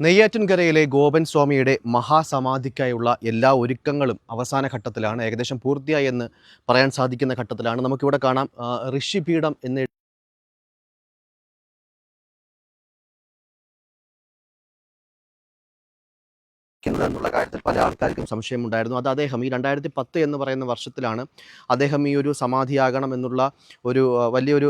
നെയ്യാറ്റിൻകരയിലെ ഗോപൻ സ്വാമിയുടെ മഹാസമാധിക്കായുള്ള എല്ലാ ഒരുക്കങ്ങളും അവസാന ഘട്ടത്തിലാണ് ഏകദേശം പൂർത്തിയായി എന്ന് പറയാൻ സാധിക്കുന്ന ഘട്ടത്തിലാണ്. നമുക്കിവിടെ കാണാം ഋഷിപീഠം എന്ന് ക്കുന്നത് എന്നുള്ള കാര്യത്തിൽ പല ആൾക്കാർക്കും സംശയമുണ്ടായിരുന്നു. അത് അദ്ദേഹം ഈ രണ്ടായിരത്തി പത്ത് എന്ന് പറയുന്ന വർഷത്തിലാണ് അദ്ദേഹം ഈ ഒരു സമാധിയാകണം എന്നുള്ള ഒരു വലിയൊരു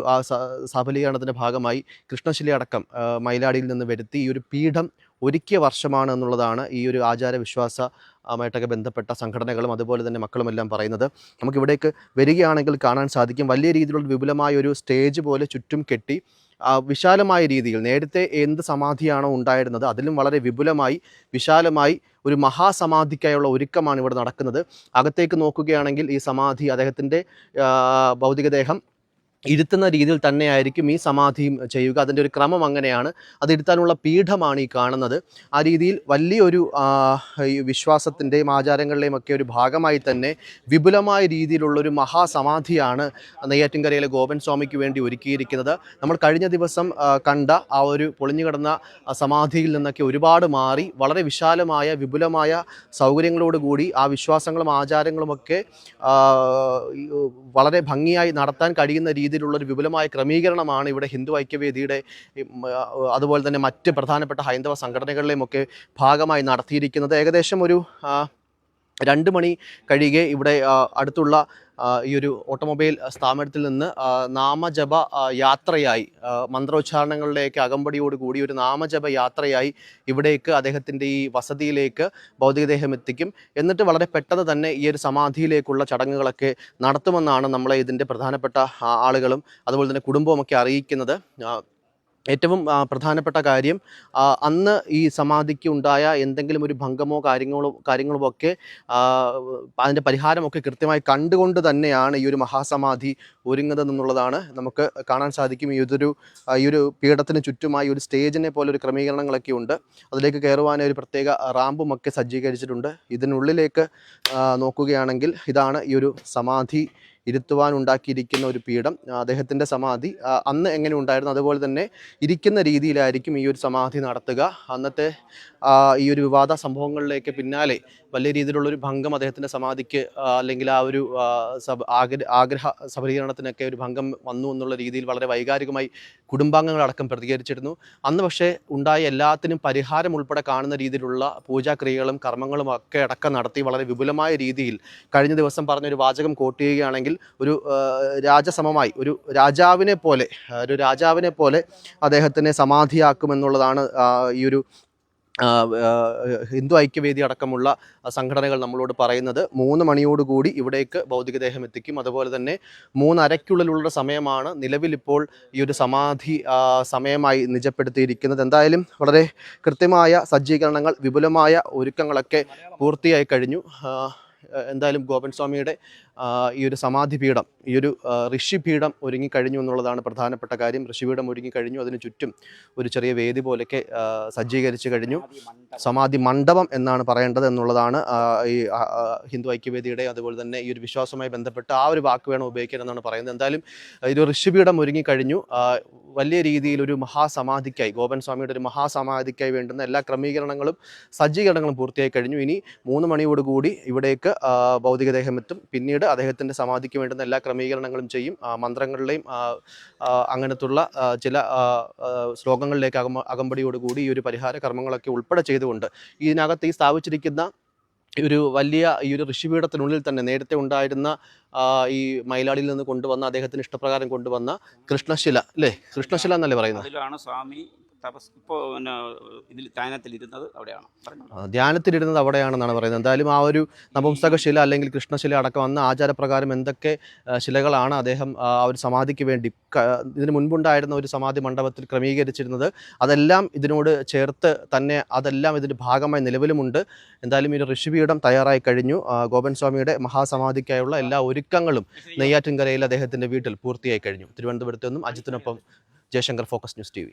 സഫലീകരണത്തിന്റെ ഭാഗമായി കൃഷ്ണശിലി അടക്കം മൈലാടിയിൽ നിന്ന് വരുത്തി ഈ ഒരു പീഠം ഒരുക്കിയ വർഷമാണ് എന്നുള്ളതാണ് ഈ ഒരു ആചാര വിശ്വാസ ആയിട്ടൊക്കെ ബന്ധപ്പെട്ട സംഘടനകളും അതുപോലെ തന്നെ മക്കളുമെല്ലാം പറയുന്നത്. നമുക്കിവിടേക്ക് വരികയാണെങ്കിൽ കാണാൻ സാധിക്കും. വലിയ രീതിയിലുള്ള വിപുലമായ ഒരു സ്റ്റേജ് പോലെ ചുറ്റും കെട്ടി വിശാലമായ രീതിയിൽ നേരത്തെ എന്ത് സമാധിയാണോ ഉണ്ടായിരുന്നത് അതിലും വളരെ വിപുലമായി വിശാലമായി ഒരു മഹാസമാധിക്കായുള്ള ഒരുക്കമാണ് ഇവിടെ നടക്കുന്നത്. അകത്തേക്ക് നോക്കുകയാണെങ്കിൽ ഈ സമാധി അദ്ദേഹത്തിന്റെ ഭൗതികദേഹം ഇരുത്തുന്ന രീതിയിൽ തന്നെയായിരിക്കും ഈ സമാധിയും ചെയ്യുക. അതിന്റെ ഒരു ക്രമം അങ്ങനെയാണ്. അത് ഇരുത്താനുള്ള പീഠമാണ് ഈ കാണുന്നത്. ആ രീതിയിൽ വലിയൊരു വിശ്വാസത്തിന്റെയും ആചാരങ്ങളുടെയും ഒക്കെ ഒരു ഭാഗമായി തന്നെ വിപുലമായ രീതിയിലുള്ളൊരു മഹാസമാധിയാണ് നെയ്യാറ്റിൻകരയിലെ ഗോപൻ സ്വാമിക്ക് വേണ്ടി ഒരുക്കിയിരിക്കുന്നത്. നമ്മൾ കഴിഞ്ഞ ദിവസം കണ്ട ആ ഒരു പൊളിഞ്ഞു കിടന്ന സമാധിയിൽ നിന്നൊക്കെ ഒരുപാട് മാറി വളരെ വിശാലമായ വിപുലമായ സൗകര്യങ്ങളോടുകൂടി ആ വിശ്വാസങ്ങളും ആചാരങ്ങളുമൊക്കെ വളരെ ഭംഗിയായി നടത്താൻ കഴിയുന്ന രീതിയിലുള്ള ഒരു വിപുലമായ ക്രമീകരണമാണ് ഇവിടെ ഹിന്ദു ഐക്യവേദിയുടെ അതുപോലെ തന്നെ മറ്റ് പ്രധാനപ്പെട്ട ഹൈന്ദവ സംഘടനകളിലെയും ഒക്കെ ഭാഗമായി നടത്തിയിരിക്കുന്നത്. ഏകദേശം ഒരു രണ്ട് മണി കഴിയുകെ ഇവിടെ അടുത്തുള്ള ഈ ഒരു ഓട്ടോമൊബൈൽ സ്ഥാപനത്തിൽ നിന്ന് നാമജപ യാത്രയായി മന്ത്രോച്ചാരണങ്ങളുടെയൊക്കെ അകമ്പടിയോട് കൂടി ഒരു നാമജപ യാത്രയായി ഇവിടേക്ക് അദ്ദേഹത്തിന്റെ ഈ വസതിയിലേക്ക് ഭൗതികദേഹം എത്തിക്കും. എന്നിട്ട് വളരെ പെട്ടെന്ന് തന്നെ ഈ ഒരു സമാധിയിലേക്കുള്ള ചടങ്ങുകളൊക്കെ നടത്തുമെന്നാണ് നമ്മളെ ഇതിന്റെ പ്രധാനപ്പെട്ട ആളുകളും അതുപോലെ തന്നെ കുടുംബവുമൊക്കെ അറിയിക്കുന്നത്. ഏറ്റവും പ്രധാനപ്പെട്ട കാര്യം അന്ന് ഈ സമാധിക്ക് ഉണ്ടായ എന്തെങ്കിലും ഒരു ഭംഗമോ കാര്യങ്ങളോ കാര്യങ്ങളോ ഒക്കെ അതിന്റെ പരിഹാരമൊക്കെ കൃത്യമായി കണ്ടുകൊണ്ട് തന്നെയാണ് ഈ ഒരു മഹാസമാധി ഒരുങ്ങുന്നതെന്നുള്ളതാണ് നമുക്ക് കാണാൻ സാധിക്കും. ഈ ഇതൊരു ഈ ഒരു പീഠത്തിന് ചുറ്റുമായി ഒരു സ്റ്റേജിനെ പോലെ ഒരു ക്രമീകരണങ്ങളൊക്കെ ഉണ്ട്. അതിലേക്ക് കയറുവാൻ ഒരു പ്രത്യേക റാമ്പും ഒക്കെ സജ്ജീകരിച്ചിട്ടുണ്ട്. ഇതിനുള്ളിലേക്ക് നോക്കുകയാണെങ്കിൽ ഇതാണ് ഈ ഒരു സമാധി ഇരുത്തുവാൻ ഉണ്ടാക്കിയിരിക്കുന്ന ഒരു പീഠം അദ്ദേഹത്തിന്റെ സമാധി. അന്ന് എങ്ങനെ ഉണ്ടായിരുന്നു? അതുപോലെ തന്നെ ഇരിക്കുന്ന രീതിയിലായിരിക്കും ഈ ഒരു സമാധി നടത്തുക. അന്നത്തെ ഈ ഒരു വിവാദ സംഭവങ്ങളിലേക്ക് പിന്നാലെ വലിയ രീതിയിലുള്ളൊരു ഭംഗം അദ്ദേഹത്തിന്റെ സമാധിക്ക് അല്ലെങ്കിൽ ആ ഒരു ആ, സബ ആഗ്ര ആഗ്രഹ സബലീകരണത്തിനൊക്കെ ഒരു ഭംഗം വന്നു എന്നുള്ള രീതിയിൽ വളരെ വൈകാരികമായി കുടുംബാംഗങ്ങളടക്കം പ്രതികരിച്ചിരുന്നു. അന്ന് പക്ഷേ ഉണ്ടായ എല്ലാത്തിനും പരിഹാരം ഉൾപ്പെടെ കാണുന്ന രീതിയിലുള്ള പൂജാക്രിയകളും കർമ്മങ്ങളും ഒക്കെ അടക്കം നടത്തി വളരെ വിപുലമായ രീതിയിൽ കഴിഞ്ഞ ദിവസം പറഞ്ഞൊരു വാചകം കോട്ട് ചെയ്യുകയാണെങ്കിൽ ഒരു രാജസമമായി ഒരു രാജാവിനെ പോലെ ഒരു രാജാവിനെ പോലെ അദ്ദേഹത്തിനെ സമാധിയാക്കുമെന്നുള്ളതാണ് ഈ ഒരു ഹിന്ദു ഐക്യവേദി അടക്കമുള്ള സംഘടനകൾ നമ്മളോട് പറയുന്നത് മൂന്ന് മണിയോടുകൂടി ഇവിടേക്ക് ഭൗതികദേഹം എത്തിക്കും. അതുപോലെ തന്നെ മൂന്നരയ്ക്കുള്ളിലുള്ള സമയമാണ് നിലവിലിപ്പോൾ ഈ ഒരു സമാധി സമയമായി നിജപ്പെടുത്തിയിരിക്കുന്നത്. എന്തായാലും വളരെ കൃത്യമായ സജ്ജീകരണങ്ങൾ വിപുലമായ ഒരുക്കങ്ങളൊക്കെ പൂർത്തിയായി കഴിഞ്ഞു. എന്തായാലും ഗോപൻ സ്വാമിയുടെ ഈ ഒരു സമാധി പീഠം ഈ ഒരു ഋഷിപീഠം ഒരുങ്ങിക്കഴിഞ്ഞു എന്നുള്ളതാണ് പ്രധാനപ്പെട്ട കാര്യം. ഋഷിപീഠം ഒരുങ്ങിക്കഴിഞ്ഞു. അതിന് ചുറ്റും ഒരു ചെറിയ വേദി പോലെയൊക്കെ സജ്ജീകരിച്ചു കഴിഞ്ഞു. സമാധി മണ്ഡപം എന്നാണ് പറയേണ്ടത് എന്നുള്ളതാണ് ഈ ഹിന്ദു ഐക്യവേദിയുടെ അതുപോലെ തന്നെ ഈ ഒരു വിശ്വാസവുമായി ബന്ധപ്പെട്ട് ആ ഒരു വാക്ക് വേണം ഉപയോഗിക്കാൻ എന്നാണ് പറയുന്നത്. എന്തായാലും ഒരു ഋഷിപീഠം ഒരുങ്ങിക്കഴിഞ്ഞു. വലിയ രീതിയിൽ ഒരു മഹാസമാധിക്കായി ഗോപൻ സ്വാമിയുടെ ഒരു മഹാസമാധിക്കായി വേണ്ടുന്ന എല്ലാ ക്രമീകരണങ്ങളും സജ്ജീകരണങ്ങളും പൂർത്തിയായി കഴിഞ്ഞു. ഇനി മൂന്ന് മണിയോടുകൂടി ഇവിടേക്ക് ഭൗതികദേഹം എത്തും. പിന്നീട് അദ്ദേഹത്തിന്റെ സമാധിക്ക് വേണ്ടുന്ന എല്ലാ ക്രമീകരണങ്ങളും ചെയ്യും. ആ, അങ്ങനത്തുള്ള ചില ശ്ലോകങ്ങളിലേക്ക് അകം അകമ്പടിയോടുകൂടി ഈ ഒരു പരിഹാര കർമ്മങ്ങളൊക്കെ ഉൾപ്പെടെ ചെയ്തുകൊണ്ട് ഇതിനകത്ത് ഈ സ്ഥാപിച്ചിരിക്കുന്ന ഒരു വലിയ ഈ ഒരു ഋഷിപീഠത്തിനുള്ളിൽ തന്നെ നേരത്തെ ഉണ്ടായിരുന്ന ഈ മയിലാടിയിൽ നിന്ന് കൊണ്ടുവന്ന അദ്ദേഹത്തിന് ഇഷ്ടപ്രകാരം കൊണ്ടുവന്ന കൃഷ്ണശില അല്ലേ? കൃഷ്ണശില എന്നല്ലേ പറയുന്നത്? സ്വാമി തപസ് ഇപ്പോൾ പിന്നെ ഇതിൽ ധ്യാനത്തിൽ ഇരുന്നത് അവിടെയാണ് ധ്യാനത്തിലിരുന്നത് അവിടെയാണെന്നാണ് പറയുന്നത്. എന്തായാലും ആ ഒരു നപുംസക ശില അല്ലെങ്കിൽ കൃഷ്ണശില അടക്കം അന്ന് ആചാരപ്രകാരം എന്തൊക്കെ ശിലകളാണ് അദ്ദേഹം ആ ഒരു സമാധിക്ക് വേണ്ടി ഇതിനു മുൻപുണ്ടായിരുന്ന ഒരു സമാധി മണ്ഡപത്തിൽ ക്രമീകരിച്ചിരുന്നത്. അതെല്ലാം ഇതിനോട് ചേർത്ത് തന്നെ അതെല്ലാം ഇതിന്റെ ഭാഗമായി നിലവിലുമുണ്ട്. എന്തായാലും ഈ ഋഷിപീഠം തയ്യാറായി കഴിഞ്ഞു. ഗോപൻ സ്വാമിയുടെ മഹാസമാധിക്കായുള്ള എല്ലാ ഒരുക്കങ്ങളും നെയ്യാറ്റിൻകരയിൽ അദ്ദേഹത്തിന്റെ വീട്ടിൽ പൂർത്തിയായി കഴിഞ്ഞു. തിരുവനന്തപുരത്ത് നിന്നും അജിത്തിനൊപ്പം ജയശങ്കർ ഫോക്കസ് ന്യൂസ് ടി